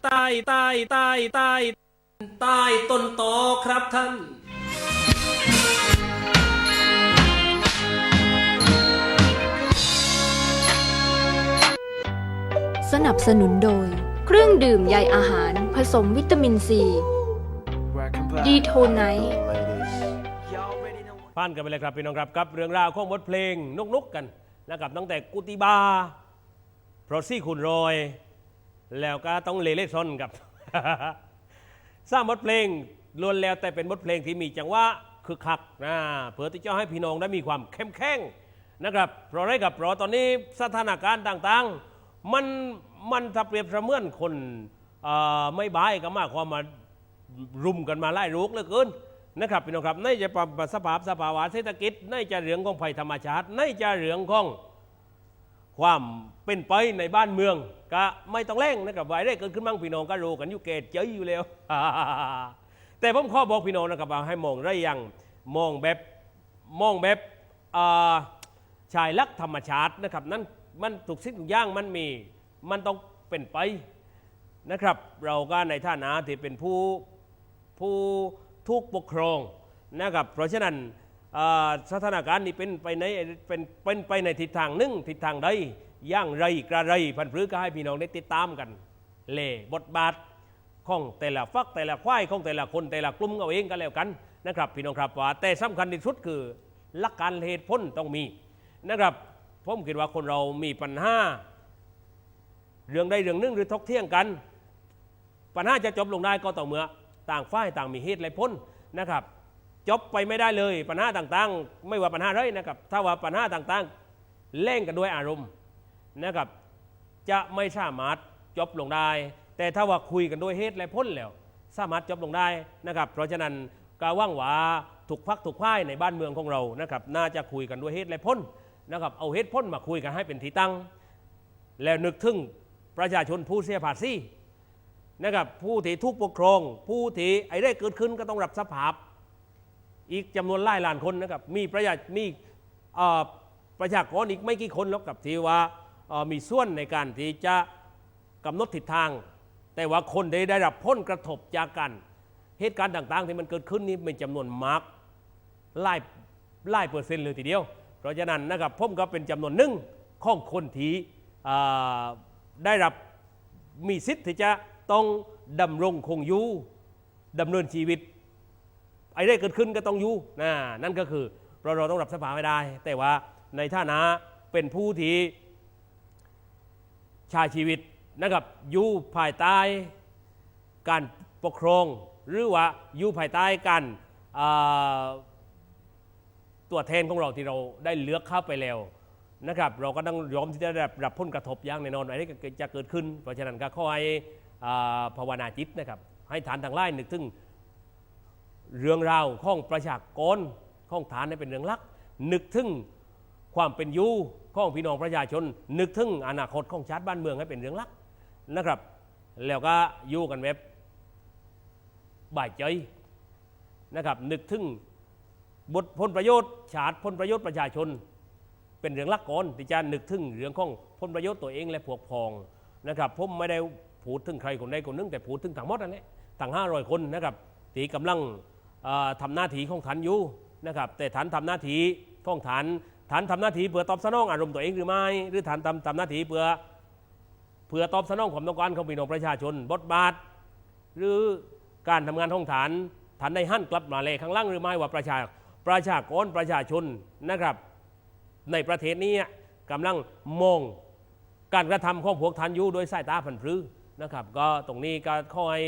ใต้ใต้ใต้ใต้ใต้ต้นตอครับท่านสนับสนุนโดย เครื่องดื่มใยอาหารผสมวิตามินซีดีโทไนท์ผ่านกันไปเลยครับพี่น้องครับกับ เรื่องราวของบทเพลงนุกๆกันนะครับตั้งแต่กุติบา โปรซี่คุณโรย แล้วก็ต้องเลเล่ซอนครับสร้างบทเพลงล้วนแล้วแต่เป็นบทเพลงที่มีจังหวะคึกคักนะเพื่อที่จะให้พี่น้องได้มีความเข้มแข็งนะครับเพราะอะไรกับเพราะตอนนี้สถานการณ์ต่างๆ มันมันถ้าเปรียบเสมือนคนไม่บายก็มากความมารุมกันมาไล่ลูกเหลือเกินนะครับพี่น้องครับในจะปรับสภาพสภาวะเศรษฐกิจในจะเรื่องของภัยธรรมชาติในจะเรื่องของความเป็นไปในบ้านเมือง ก็ไม่ต้องเร่งนะครับไว้ได้เกิดขึ้นมั่งพี่น้องก็รู้กันอยู่เกตเจยอยู่แล้ว แต่ผมขอบอกพี่น้องนะครับว่าให้มองได้อย่างมองแบบมองแบบชายลักษณ์ธรรมชาตินะครับนั่นมันถูกสิ่งทุกอย่างมันมีมันต้องเป็นไปนะครับ เราก็ในฐานะที่เป็นผู้ผู้ทุกปกครองนะครับ เพราะฉะนั้นสถานการณ์นี้เป็นไปในเป็นเป็นไปในทิศทางหนึ่งทิศทางใด ย่างไรกระไรพันพืชก็ให้พี่น้องได้ติดตามกัน เล่บทบาทของแต่ละฟักแต่ละควายของแต่ละคนแต่ละกลุ่มเอาเองก็แล้วกันนะครับ พี่น้องครับว่าแต่สำคัญที่สุดคือหลักการเหตุผลต้องมีนะครับผมคิดว่าคนเรามีปัญหาเรื่องใดเรื่องหนึ่งหรือทกเที่ยงกัน ปัญหาจะจบลงได้ก็ต่อเมื่อต่างฝ่ายต่างมีเหตุและพ้นนะครับจบไปไม่ได้เลย ปัญหาต่างๆ ไม่ว่าปัญหาอะไรนะครับ ถ้าว่าปัญหาต่างๆเล่งกันด้วยอารมณ์ นะครับ จะไม่สามารถจบลงได้ แต่ถ้าว่าคุยกันด้วยเหตุและพ้นแล้ว สามารถจบลงได้นะครับ เพราะฉะนั้นกาว่างหวาถูกพักถูกพ่ายในบ้านเมืองของเรานะครับ น่าจะคุยกันด้วยเหตุและพ้นนะครับเอาเหตุพ้นมาคุยกันให้เป็นที่ตั้ง แล้วนึกถึงประชาชนผู้เสียภาษีนะครับผู้ที่ทุกข์ปกครอง ผู้ที่ไอ้ได้เกิดขึ้นก็ต้องรับสภาพ อีกจำนวนหลายล้านคนนะครับมีประชามีประชากรอีกไม่กี่คนแล้วกับที่ว่า มีส่วนในการที่จะกำหนดทิศทาง แต่ว่าคนที่ได้รับผลกระทบจากกัน เหตุการณ์ต่าง ๆ ที่มันเกิดขึ้นนี้เป็นจำนวนมากไล่ไล่เปอร์เซ็นต์เลยทีเดียว เพราะฉะนั้นนะครับผมก็เป็นจำนวนหนึ่งของคนที่ได้รับมีสิทธิ์ที่จะต้องดำรงคงอยู่ดำเนินชีวิตไอ้ได้เกิดขึ้นก็ต้องอยู่นะนั่นก็คือเราเราต้องรับสภาไม่ได้ แต่ว่าในฐานะเป็นผู้ที่ ชาชีวิตนะครับอยู่ภายใต้การปกครอง หรือว่าอยู่ภายใต้การตัวแทนของเราที่เราได้เลือกเข้าไปแล้วนะครับเราก็ต้องยอมที่จะได้รับผลกระทบอย่างแน่นอนอะไรที่จะเกิดขึ้น เพราะฉะนั้นก็ขอให้ภาวนาจิตนะครับให้ฐานทางไล่นึกถึงเรื่องราวของประชากรของฐานให้เป็นเรื่องลัก นึกถึง ความเป็นอยู่ของพี่น้องประชาชน นึกถึงอนาคตของชาติบ้านเมืองให้เป็นเรื่องหลักนะครับ แล้วก็อยู่กันแบบบ่ายใจนะครับ นึกถึงบทผลประโยชน์ชาติผลประโยชน์ประชาชน เป็นเรื่องหลักก่อนที่จะนึกถึงเรื่องของผลประโยชน์ตัวเองและพวกพ้องนะครับผมไม่ได้พูดถึงใครคนใดคนหนึงแต่พูดถึงทั้งหมดนั่นแหละทั้ง500 คนนะครับที่กำลังเอ่อทำหน้าที่ของฐานอยู่นะครับแต่ฐานทำหน้าที่ของฐาน ฐานทำหน้าที่เพื่อตอบสนองอารมณ์ตัวเองหรือไม่ หรือฐานทำทำหน้าที่เพื่อเพื่อตอบสนองความต้องการของพี่น้องประชาชนบทบาท หรือการทำงานของฐานฐานได้หั่นกลับมาเลยข้างล่างหรือไม่ว่าประชาประชากรประชาชนนะครับ ในประเทศนี้กำลังมองการกระทำของพวกท่านอยู่โดยสายตาผันพรือนะครับ ก็ตรงนี้ก็ขอให้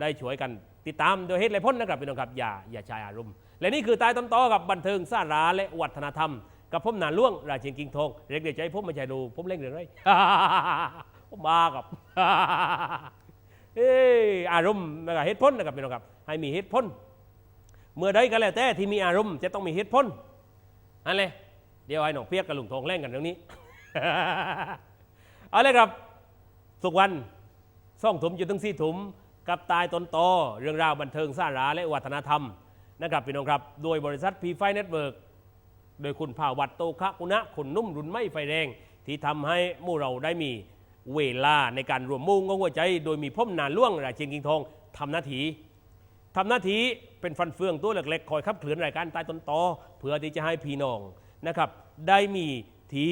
ได้ช่วยกันติดตามโดยเหตุและผลนะครับพี่น้องครับอย่าอย่าใช้อารมณ์และนี่คือใต้ต้นตอกับบันเทิงสาระและวัฒนธรรม กับผมหนาล่วง ราชินกิงทองเรียกเดียวใจผมม่ใช่ดู ผมเล่นเรื่องไรผมมากับเอ้ยอารมณ์นะครับเหตุผลนะครับพี่น้องครับ ให้มีเหตุผลเมื่อใดก็แล้วแต่ที่มีอารมณ์จะต้องมีเหตุผลอันเลยเดี๋ยวให้หนองเปียกกับลุงทองเล่นกันเรื่องนี้เอาเลยครับสุกวันซ่องถุมอยู่ถึงสี่ถุมกับตายตนโตเรื่องราวบันเทิงสาระและวัฒนธรรมนะครับพี่น้องครับ โดยบริษัทพีไฟเน็ตเวิร์ก โดยคุณภาวัตโตคะกุณะคนนุ่มรุนไม่ไฟแรง ที่ทำให้มู่เราได้มีเวลาในการรวมมุ่งของหัวใจ โดยมีพ่มนาล่วงราเชียงกิงทองทำหน้าที่ทำหน้าที่เป็นฟันเฟืองตัวเล็กๆคอยขับเคลื่อนรายการใต้ต้นตอเพื่อที่จะให้พี่น้องนะครับได้มีที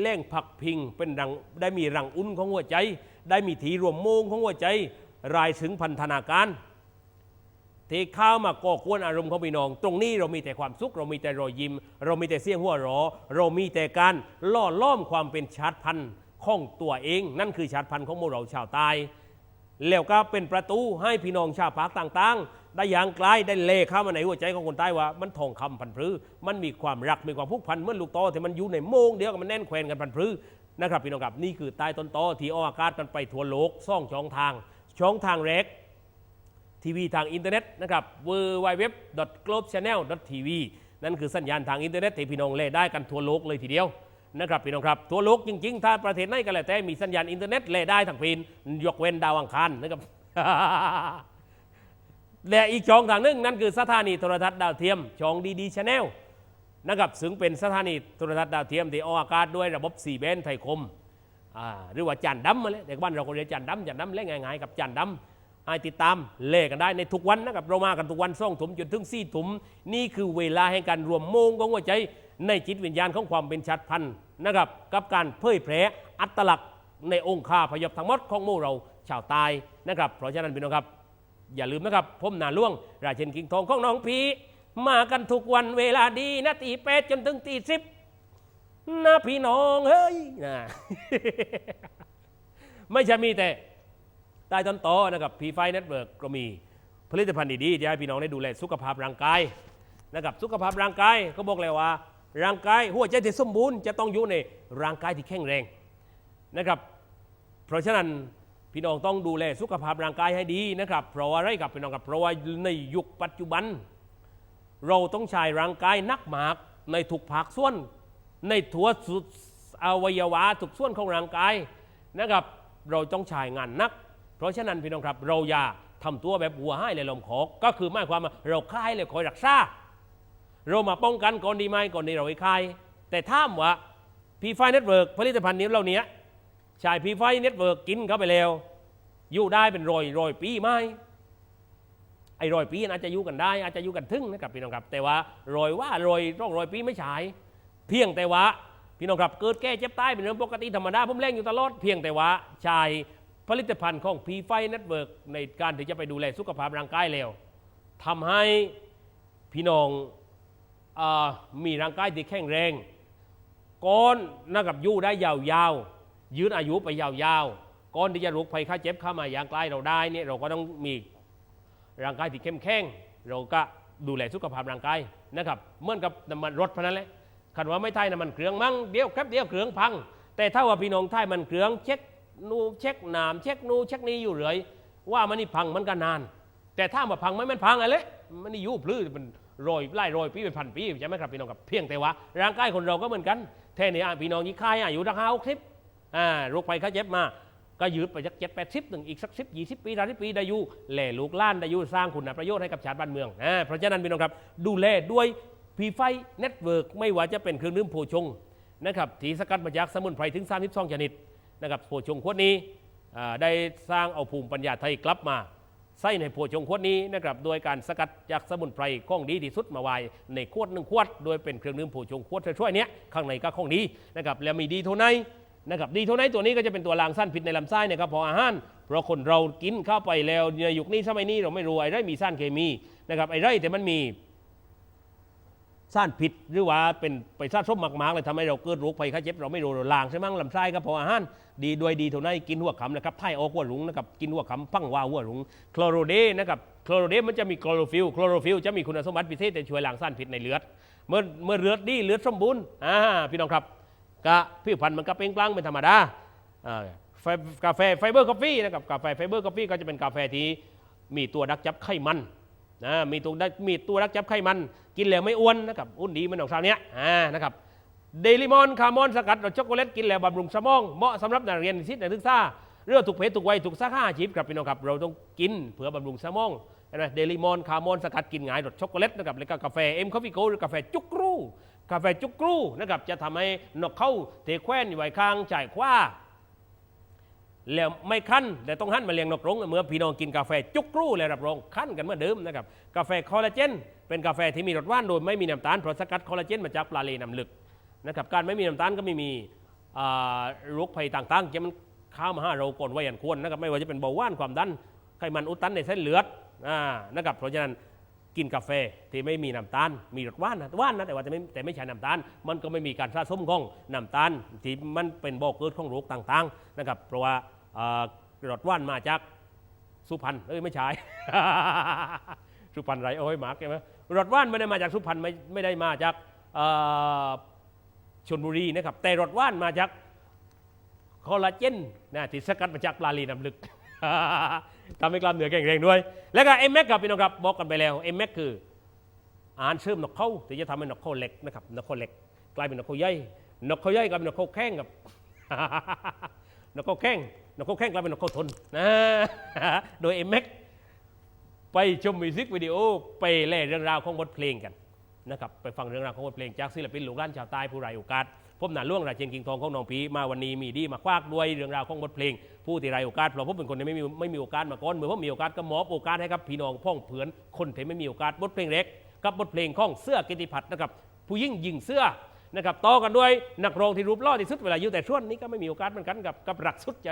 เล่งผักพิงเป็นรังได้มีรังอุ่นของหัวใจ ได้มีทีรวมมุ่งของหัวใจ รายถึงพันธนาการ ที่เข้ามาก่อกวนอารมณ์ของพี่น้อง ตรงนี้เรามีแต่ความสุข เรามีแต่รอยยิ้ม เรามีแต่เสียงหัวเราะเรามีแต่การล่อล้อมความเป็นชาติพันธุ์ของตัวเอง นั่นคือชาติพันธุ์ของหมู่เราชาวใต้แล้วก็เป็นประตูให้พี่น้องชาวภาคต่างๆ ได้อย่างไกลได้เลเข้ามาในหัวใจของคนใต้ว่า มันทองคำพันพรือมันมีความรักมีความผูกพันเมื่อลูกโตแต่มันอยู่ในโมงเดียวกันมันแน่นแขวนกันพันพรือนะครับพี่น้องครับนี่คือใต้ต้นตอที่ออกอากาศกันไปทั่วโลกซ่องช่องทางช่องทางแรก ทีวีทางอินเทอร์เน็ตนะครับ w w w g l o b e c h a n n e l t v นั่นคือสัญญาณทางอินเทอร์เน็ตที่พี่น้องเล่ได้กันทั่วโลกเลยทีเดียวนะครับพี่น้องครับทั่วโลกจริงๆ ถ้าประเทศไหนก็แล้วแต่มีสัญญาณอินเทอร์เน็ตเล่ได้ทั้งปีนยกเว้นดาวอังคารนะครับและอีกช่องทางหนึ่งนั่นคือสถานีโทรทัศน์ดาวเทียมช่องดีดีชาแนลนะครับซึ่งเป็นสถานีโทรทัศน์ดาวเทียมที่ออกอากาศด้วยระบบ4แบนไทยคมหรือว่าจานดำมาเลยเด็กบ้านเราก็เรียกจานดำจานดำเล่นง่ายๆกับจานดำ ให้ติดตามเล่กันได้ในทุกวันนะครับเรามากันทุกวันส่องถุมจนถึงสี่ถุม นี่คือเวลาแห่งการรวมโมงของหัวใจ ในจิตวิญญาณของความเป็นชาติพันธุ์นะครับ กับการเผยแพร่อัตลักษณ์ในองค์คาพยพทั้งหมดของหมู่เราชาวใตายนะครับ เพราะฉะนั้นพี่น้องครับ อย่าลืมนะครับผมนาล่วง ราเชนกิงทองของน้องพีมากันทุกวันเวลาดีนะตีแปดจนถึงตีสิบนะพี่น้องเฮ้ยนะไม่ใช่มีแต่ ใต้ต้นโตอนะครับพีไฟเน็ตเวิร์กก็มีผลิตภัณฑ์ดีๆที่ให้พี่น้องได้ดูแลสุขภาพร่างกายนะครับสุขภาพร่างกายก็บอกเลยว่า ร่างกายหัวใจที่สมบูรณ์จะต้องอยู่ในร่างกายที่แข็งแรงนะครับ เพราะฉะนั้นพี่น้องต้องดูแลสุขภาพร่างกายให้ดีนะครับ เพราะว่าอะไรครับพี่น้องครับเพราะว่าในยุคปัจจุบัน เราต้องใช้ร่างกายนักหมากในทุกภาคส่วน ในทั่วสุดอวัยวะทุกส่วนของร่างกายนะครับ เราต้องใช้งานนัก เพราะฉะนั้นพี่น้องครับ เราอย่าทำตัวแบบหัวให้เลยลมขอกก็คือหมายความว่าเราคลายเลยคอยรักษาเรามาป้องกันก่อนดีไหมก่อนนี้เราไอ้คลายแต่ถ้ามว่าพีไฟเน็ตเวิร์กผลิตภัณฑ์นี้เหล่านี้ชายพีไฟเน็ตเวิร์กกินเข้าไปแล้วอยู่ได้เป็นรอยรอยปีไหมไอ้รอยปีอาจจะอยู่กันได้ อาจจะอยู่กันถึงนะครับพี่น้องครับ แต่ว่ารอยว่ารอยร่องรอยปีไม่ใช่เพียงแต่ว่าพี่น้องครับเกิดแก้เจ็บตายเป็นเรื่องปกติธรรมดาผมแรงอยู่ตลอดเพียงแต่ว่าชาย ผลิตภัณฑ์ของพีไฟเน็ตเวิร์กในการที่จะไปดูแลสุขภาพร่างกายแล้วทำให้พี่น้องอมีร่างกายที่แข็งแรงก้อนนะครับยู่ได้ยาวๆ ยืนอายุไปยาวๆก้อนที่จะลุกภัยค่าเจ็บเข้ามาอย่างใกล้เราได้เนี่ยเราก็ต้องมีร่างกายที่เข้มแข็งเราก็ดูแลสุขภาพร่างกายนะครับเหมือนกับน้ำมันรถพนันแหละคันว่าไม่ไทยน้ำมันเครื่องมั้งเดียวแคบเดียวเครื่องพัง แต่ถ้าว่าพี่น้องไทยมันเครื่องเช็ค นูเช็คหนามเช็คนูเช็คนี้อยู่เลยว่ามันนี่พังมันก็นาน แต่ถ้ามาพังไม่มันพังอะไรมันนี่ยู่พลื้มันโรยไล่โรยปีเป็นพันปีใช่ไหมครับพี่น้องครับเพียงแต่ว่าร่างกายคนเราก็เหมือนกันแท่นี้อ่พี่น้องยี่ค่ายอายุตั้งห้าหกสิบอ่าโรคภัยไข้เจ็บมาก็ยืดไปสักเจ็ดแปดสิบหนึ่งอีกสักสิบยี่สิบปีสามสิบปีได้อยู่แหล่ลูกล้านได้อยู่สร้างคุณประโยชน์ให้กับชาติบ้านเมืองอ่าเพราะฉะนั้นพี่น้องครับดูแลด้วยพีไฟเน็ตเวิร์กไม่ว่าจะเป็นเครื่องดื่มโพชงนะครับที่สกัดมาจากสมุนไพรถึง32ชนิด นะครับโพชงขวดนี้ได้สร้างเอาภูมิปัญญาไทยกลับมาใส่ในโพชงขวดนี้นะครับโดยการสกัดจากสมุนไพรข้องดีที่สุดมาไว้ในขวดหนึ่งขวด โดยเป็นเครื่องดื่มโพชงขวดช่วยๆเนี้ยข้างในก็ข้องดีนะครับแล้วมีดีเท่าไหนนะครับดีเท่าไหนตัวนี้ก็จะเป็นตัวล้างสั้นพิษในลำไส้นะครับพออาหารเพราะคนเรากินเข้าไปแล้วในยุคนี้สมัยนี้เราไม่รู้ไอ้ไรมีสารเคมีนะครับไอ้ไรแต่มันมี สารพิษหรือว่าเป็นไปสารส้มมากๆเลยทำให้เราเกิดโรคภัยไข้เจ็บเราไม่รู้เราล้างใช่ไหมลำไส้ก็พออาหารดีด้วยดีเท่านั้นกินหัวขำนะครับไทยออกหัวหลุงนะครับกินหัวขำพังว่าหัวหลุงคลอโรเดนะครับคลอโรเดมันจะมีคลอโรฟิลคลอโรฟิลจะมีคุณสมบัติพิเศษแต่ช่วยล้างสารพิษในเลือด เมื่อเมื่อเลือดดีเลือดสมบูรณ์อ่าพี่น้องครับกะผิวพรรณมันก็เปล่งปลั่งเป็นธรรมดาอ่ากาแฟไฟเบอร์กาแฟนะครับกาแฟไฟเบอร์กาแฟก็จะเป็นกาแฟที่มีตัวดักจับไขมัน นะมีตัวมีตัวดักจับไขมัน กินแล้วไม่อ้วนนะครับอุ่นดีมันของชาวเนี้ยอ่านะครับเดลิมอนคาร์มอนสกัดรสช็อกโกแลตกินแล้วบำรุงสมองเหมาะสำหรับนักเรียนนิสิตนักศึกษาเรื่องถูกเพศถูกวัยถูกสาขาอาชีพครับพี่น้องครับเราต้องกินเพื่อบำรุงสมองเห็นไหมเดลิมอนคาร์มอนสกัดกินง่ายรสช็อกโกแลตนะครับแล้วก็กาแฟเอ็มคอฟฟี่โกหรือกาแฟจุกรูกาแฟจุกรูนะครับจะทำให้นกเข้าเทแควนอยู่ไว้ข้างจ่ายคว้า แล้วไม่ขั้นแต่ต้องหั่นมาเลี้ยงนกรงเมื่อพี่น้องกินกาแฟจุกกรู่เลยรับรองขั้นกันเหมื่อนเดิมนะครับกาแฟคอลลาเจนเป็นกาแฟที่มีรสหวานโดยไม่มีน้ำตาลเพราะสกัดคอลลาเจนมาจากปลาเลน้ำลึกนะครับการไม่มีน้ำตาลก็ไม่มีอ่าโรคภัยต่างๆที่มันข้ามาหาเราก่อนวัยอันควรนะครับไม่ว่าจะเป็นเบาหวานความดันไขมันอุดตันในเส้นเลือดนะครับเพราะฉะนั้นกินกาแฟที่ไม่มีน้ำตาล มีรสหวานนะหวานนะแต่ว่าแต่ไม่แต่ไม่ใช่น้ำตาล มันก็ไม่มีการสะสมของน้ำตาลที่มันเป็นบ่อกเกิดของโรคต่างๆนะครับเพราะว่า รสหวานมาจากสุพรรณเอ้ยไม่ใช่สุพรรณไรโอ้ยหมากใช่ไหมรสหวานไม่ได้มาจากสุพรรณไม่ไม่ได้มาจากชนบุรีนะครับแต่รสหวานมาจากคอลลาเจนนะที่สกัดมาจากปลาลีน้ำลึกทำให้กล้ามเนื้อแข็งแรงด้วย แล้วก็เอ็มแม็กครับพี่น้องครับบอกกันไปแล้วเอ็มแม็กคืออาหารเสริมนกเขาที่จะทำให้นกเขาเล็กนะครับนกเขาเล็ก กลายเป็นนกเขาใหญ่นกเขาใหญ่กลายเป็นนกเขาแข้งครับนกเขาแข้ง นกเขาแข้งกลายเป็นนกเขาทนนะโดยเอ็มแม็กไปชมมิวสิกวิดีโอไปเล่เรื่องราวของบทเพลงกันนะครับไปฟังเรื่องราวของบทเพลงจากศิลปินหลูกหลานชาวใต้ผู้ไรโอกาสผมหนาล่วงราชเชนกิงทองของน้องพีมาวันนี้มีดีมาคว้ากด้วยเรื่องราวของบทเพลง ผู้ที่ไรโอกาสเพราะผมเป็นคนที่ไม่มีไม่มีโอกาสมาก่อนเมื่อผมมีโอกาสก็มอบโอกาสให้กับพี่น้องพ้องเผือนคนที่ไม่มีโอกาสบทเพลงเล็กกับบทเพลงของเสื้อกิติพัฒน์นะครับผู้ยิ่งยิงเสื้อ นะครับต่อกันด้วยนักร้องที่รูปล่อที่สุดเวลาอยู่แต่ช่วงนี้ก็ไม่มีโอกาสเหมือนกันกับกับรักสุดใจ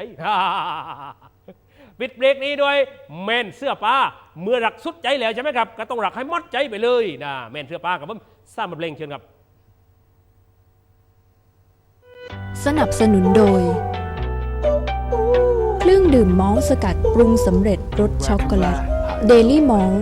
ปิดเบรกนี้ด้วยแมนเสื้อป้าเมื่อรักสุดใจแล้วใช่ไหมครับก็ต้องรักให้หมดใจไปเลยนะแมนเสื้อป้ากับผมสร้างบทเพลงเชิญครับ สนับสนุนโดย เครื่องดื่มมอลสกัดปรุงสำเร็จรสช็อกโกแลตเดลี่มอล